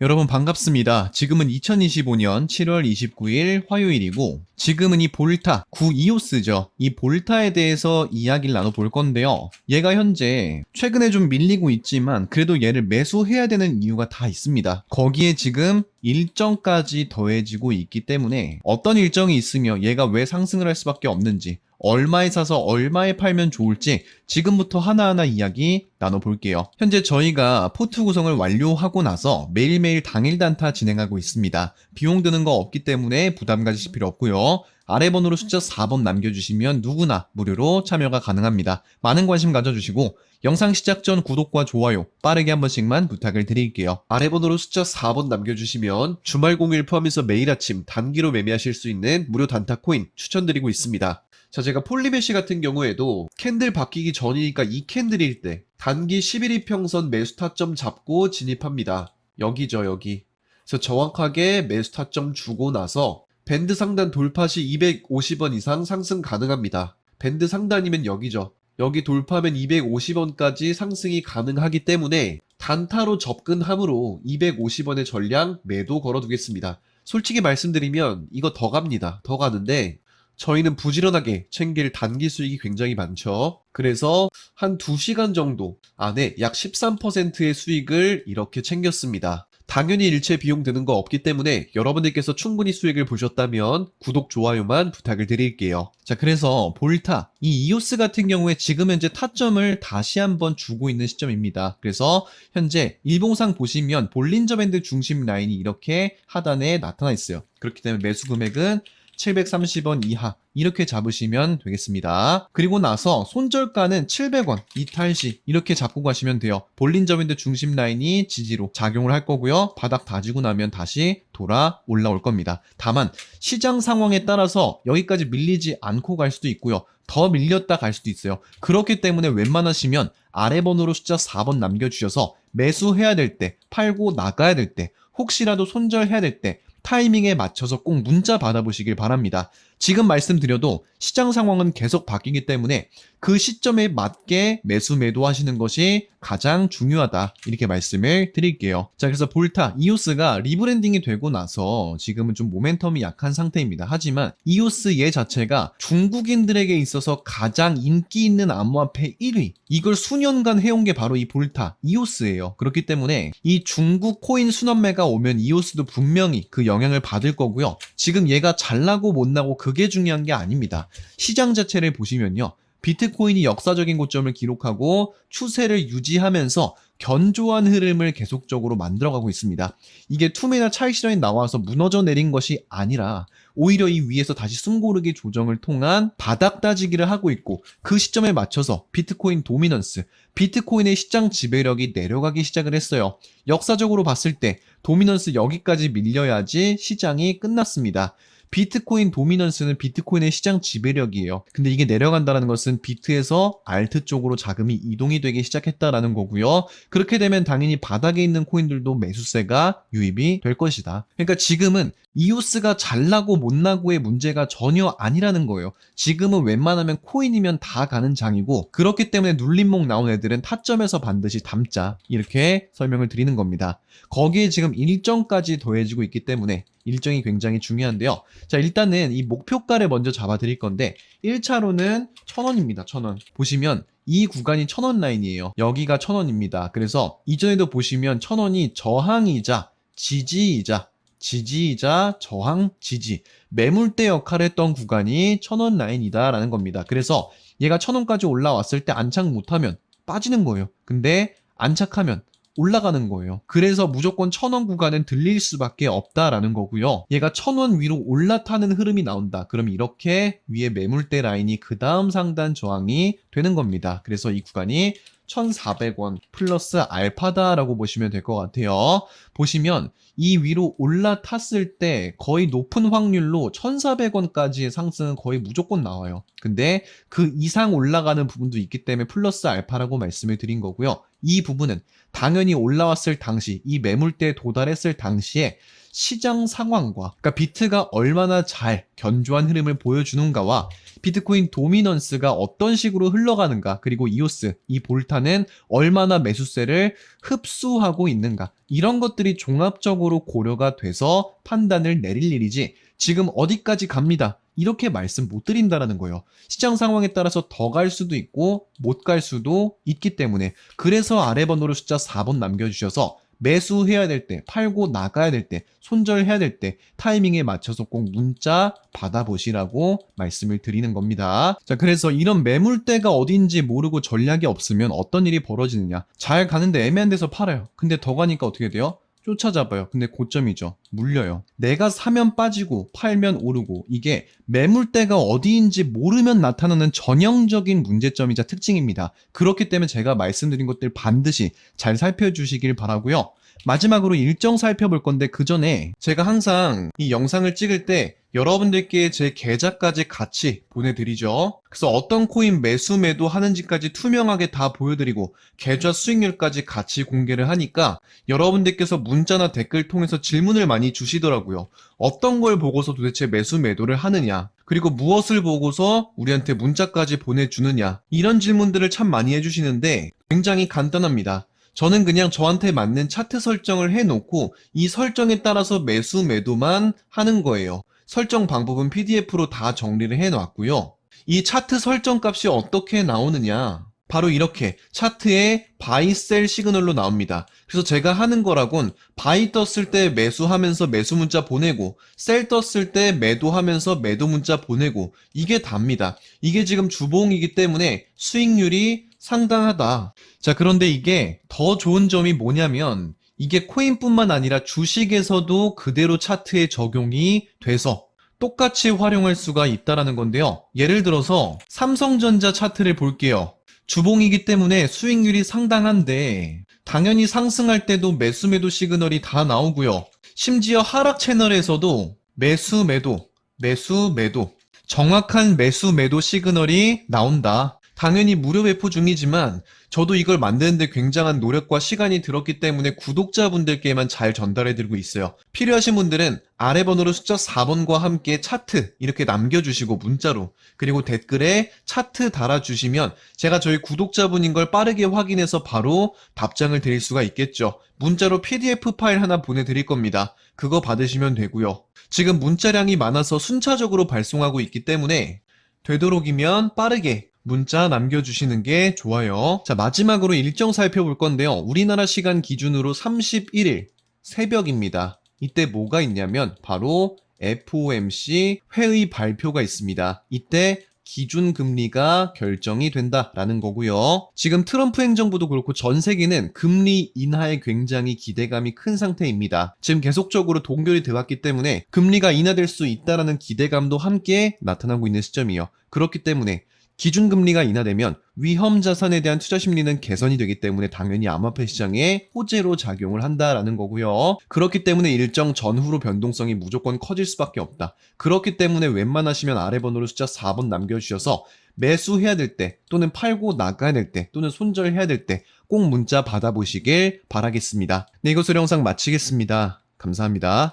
여러분 반갑습니다. 지금은 2025년 7월 29일 화요일이고 지금은 이 볼타 9이오스죠. 이 볼타에 대해서 이야기를 나눠볼 건데요. 얘가 현재 최근에 좀 밀리고 있지만 그래도 얘를 매수해야 되는 이유가 다 있습니다. 거기에 지금 일정까지 더해지고 있기 때문에 어떤 일정이 있으며 얘가 왜 상승을 할 수밖에 없는지 얼마에 사서 얼마에 팔면 좋을지 지금부터 하나하나 이야기 나눠볼게요. 현재 저희가 포트 구성을 완료하고 나서 매일매일 당일 단타 진행하고 있습니다. 비용 드는 거 없기 때문에 부담 가지실 필요 없고요. 아래 번호로 숫자 4번 남겨주시면 누구나 무료로 참여가 가능합니다. 많은 관심 가져주시고 영상 시작 전 구독과 좋아요 빠르게 한 번씩만 부탁을 드릴게요. 아래 번호로 숫자 4번 남겨주시면 주말 공휴일 포함해서 매일 아침 단기로 매매하실 수 있는 무료 단타 코인 추천드리고 있습니다. 자, 제가 폴리메시 같은 경우에도 캔들 바뀌기 전이니까 이 캔들일 때 단기 11일 평선 매수 타점 잡고 진입합니다. 여기죠, 여기. 그래서 정확하게 매수 타점 주고 나서 밴드 상단 돌파 시 250원 이상 상승 가능합니다. 밴드 상단이면 여기죠. 여기 돌파하면 250원까지 상승이 가능하기 때문에 단타로 접근함으로 250원의 전량 매도 걸어두겠습니다. 솔직히 말씀드리면 이거 더 갑니다. 더 가는데 저희는 부지런하게 챙길 단기 수익이 굉장히 많죠. 그래서 한 2시간 정도 안에 약 13%의 수익을 이렇게 챙겼습니다. 당연히 일체 비용 드는 거 없기 때문에 여러분들께서 충분히 수익을 보셨다면 구독, 좋아요만 부탁을 드릴게요. 자, 그래서 볼타, 이 이오스 같은 경우에 지금 현재 타점을 다시 한번 주고 있는 시점입니다. 그래서 현재 일봉상 보시면 볼린저 밴드 중심 라인이 이렇게 하단에 나타나 있어요. 그렇기 때문에 매수 금액은 730원 이하 이렇게 잡으시면 되겠습니다. 그리고 나서 손절가는 700원 이탈 시 이렇게 잡고 가시면 돼요. 볼린저밴드 중심 라인이 지지로 작용을 할 거고요. 바닥 다지고 나면 다시 돌아 올라올 겁니다. 다만 시장 상황에 따라서 여기까지 밀리지 않고 갈 수도 있고요. 더 밀렸다 갈 수도 있어요. 그렇기 때문에 웬만하시면 아래 번호로 숫자 4번 남겨주셔서 매수해야 될 때, 팔고 나가야 될 때, 혹시라도 손절해야 될 때, 타이밍에 맞춰서 꼭 문자 받아보시길 바랍니다. 지금 말씀드려도 시장 상황은 계속 바뀌기 때문에 그 시점에 맞게 매수 매도 하시는 것이 가장 중요하다. 이렇게 말씀을 드릴게요. 자, 그래서 볼타, 이오스가 리브랜딩이 되고 나서 지금은 좀 모멘텀이 약한 상태입니다. 하지만 이오스 얘 자체가 중국인들에게 있어서 가장 인기 있는 암호화폐 1위. 이걸 수년간 해온 게 바로 이 볼타, 이오스예요. 그렇기 때문에 이 중국 코인 순환매가 오면 이오스도 분명히 그 영향을 받을 거고요. 지금 얘가 잘 나고 못 나고 그게 중요한 게 아닙니다. 시장 자체를 보시면요. 비트코인이 역사적인 고점을 기록하고 추세를 유지하면서 견조한 흐름을 계속적으로 만들어가고 있습니다. 이게 투매나 차익 실현이 나와서 무너져 내린 것이 아니라 오히려 이 위에서 다시 숨고르기 조정을 통한 바닥 따지기를 하고 있고 그 시점에 맞춰서 비트코인 도미넌스, 비트코인의 시장 지배력이 내려가기 시작을 했어요. 역사적으로 봤을 때 도미넌스 여기까지 밀려야지 시장이 끝났습니다. 비트코인 도미넌스는 비트코인의 시장 지배력이에요. 근데 이게 내려간다는 것은 비트에서 알트 쪽으로 자금이 이동이 되기 시작했다라는 거고요. 그렇게 되면 당연히 바닥에 있는 코인들도 매수세가 유입이 될 것이다. 그러니까 지금은 이오스가 잘 나고 못 나고의 문제가 전혀 아니라는 거예요. 지금은 웬만하면 코인이면 다 가는 장이고 그렇기 때문에 눌림목 나온 애들은 타점에서 반드시 담자 이렇게 설명을 드리는 겁니다. 거기에 지금 일정까지 더해지고 있기 때문에 일정이 굉장히 중요한데요. 자 일단은 이 목표가를 먼저 잡아 드릴 건데 1차로는 1000원입니다. 1000원. 보시면 이 구간이 1000원 라인이에요. 여기가 1000원입니다. 그래서 이전에도 보시면 1000원이 저항이자 지지이자 지지이자 저항 지지 매물대 역할을 했던 구간이 1000원 라인이다라는 겁니다. 그래서 얘가 1000원까지 올라왔을 때 안착 못하면 빠지는 거예요. 근데 안착하면 올라가는 거예요. 그래서 무조건 천원 구간은 들릴 수밖에 없다라는 거고요. 얘가 천원 위로 올라타는 흐름이 나온다. 그럼 이렇게 위에 매물대 라인이 그 다음 상단 저항이 되는 겁니다. 그래서 이 구간이 1,400원 플러스 알파다라고 보시면 될 것 같아요. 보시면 이 위로 올라탔을 때 거의 높은 확률로 1,400원까지의 상승은 거의 무조건 나와요. 근데 그 이상 올라가는 부분도 있기 때문에 플러스 알파라고 말씀을 드린 거고요. 이 부분은 당연히 올라왔을 당시 이 매물대에 도달했을 당시에 시장 상황과 그러니까 비트가 얼마나 잘 견조한 흐름을 보여주는가와 비트코인 도미넌스가 어떤 식으로 흘러가는가 그리고 이오스 이 볼타는 얼마나 매수세를 흡수하고 있는가 이런 것들이 종합적으로 고려가 돼서 판단을 내릴 일이지 지금 어디까지 갑니다. 이렇게 말씀 못 드린다라는 거예요. 시장 상황에 따라서 더 갈 수도 있고 못 갈 수도 있기 때문에 그래서 아래 번호로 숫자 4번 남겨주셔서 매수해야 될 때, 팔고 나가야 될 때, 손절해야 될 때 타이밍에 맞춰서 꼭 문자 받아보시라고 말씀을 드리는 겁니다. 자, 그래서 이런 매물대가 어딘지 모르고 전략이 없으면 어떤 일이 벌어지느냐. 잘 가는데 애매한 데서 팔아요. 근데 더 가니까 어떻게 돼요? 쫓아잡아요. 근데 고점이죠. 물려요. 내가 사면 빠지고 팔면 오르고 이게 매물대가 어디인지 모르면 나타나는 전형적인 문제점이자 특징입니다. 그렇기 때문에 제가 말씀드린 것들 반드시 잘 살펴주시길 바라고요. 마지막으로 일정 살펴볼 건데 그 전에 제가 항상 이 영상을 찍을 때 여러분들께 제 계좌까지 같이 보내드리죠. 그래서 어떤 코인 매수 매도 하는지까지 투명하게 다 보여드리고 계좌 수익률까지 같이 공개를 하니까 여러분들께서 문자나 댓글 통해서 질문을 많이 주시더라고요. 어떤 걸 보고서 도대체 매수 매도를 하느냐? 그리고 무엇을 보고서 우리한테 문자까지 보내주느냐? 이런 질문들을 참 많이 해주시는데 굉장히 간단합니다. 저는 그냥 저한테 맞는 차트 설정을 해놓고 이 설정에 따라서 매수 매도만 하는 거예요. 설정 방법은 PDF로 다 정리를 해놨고요. 이 차트 설정 값이 어떻게 나오느냐? 바로 이렇게 차트에 바이 셀 시그널로 나옵니다. 그래서 제가 하는 거라곤 바이 떴을 때 매수하면서 매수 문자 보내고 셀 떴을 때 매도하면서 매도 문자 보내고 이게 답니다. 이게 지금 주봉이기 때문에 수익률이 상당하다. 자, 그런데 이게 더 좋은 점이 뭐냐면 이게 코인뿐만 아니라 주식에서도 그대로 차트에 적용이 돼서 똑같이 활용할 수가 있다라는 건데요. 예를 들어서 삼성전자 차트를 볼게요. 주봉이기 때문에 수익률이 상당한데 당연히 상승할 때도 매수 매도 시그널이 다 나오고요. 심지어 하락 채널에서도 매수 매도, 매수 매도, 정확한 매수 매도 시그널이 나온다. 당연히 무료 배포 중이지만 저도 이걸 만드는데 굉장한 노력과 시간이 들었기 때문에 구독자분들께만 잘 전달해드리고 있어요. 필요하신 분들은 아래 번호로 숫자 4번과 함께 차트 이렇게 남겨주시고 문자로 그리고 댓글에 차트 달아주시면 제가 저희 구독자분인 걸 빠르게 확인해서 바로 답장을 드릴 수가 있겠죠. 문자로 PDF 파일 하나 보내드릴 겁니다. 그거 받으시면 되고요. 지금 문자량이 많아서 순차적으로 발송하고 있기 때문에 되도록이면 빠르게 문자 남겨주시는 게 좋아요. 자, 마지막으로 일정 살펴볼 건데요. 우리나라 시간 기준으로 31일 새벽입니다. 이때 뭐가 있냐면 바로 FOMC 회의 발표가 있습니다. 이때 기준 금리가 결정이 된다라는 거고요. 지금 트럼프 행정부도 그렇고 전 세계는 금리 인하에 굉장히 기대감이 큰 상태입니다. 지금 계속적으로 동결이 되었기 때문에 금리가 인하될 수 있다라는 기대감도 함께 나타나고 있는 시점이요. 그렇기 때문에 기준금리가 인하되면 위험 자산에 대한 투자 심리는 개선이 되기 때문에 당연히 암호화폐 시장에 호재로 작용을 한다라는 거고요. 그렇기 때문에 일정 전후로 변동성이 무조건 커질 수밖에 없다. 그렇기 때문에 웬만하시면 아래 번호로 숫자 4번 남겨주셔서 매수해야 될 때 또는 팔고 나가야 될 때 또는 손절해야 될 때 꼭 문자 받아보시길 바라겠습니다. 네, 이것으로 영상 마치겠습니다. 감사합니다.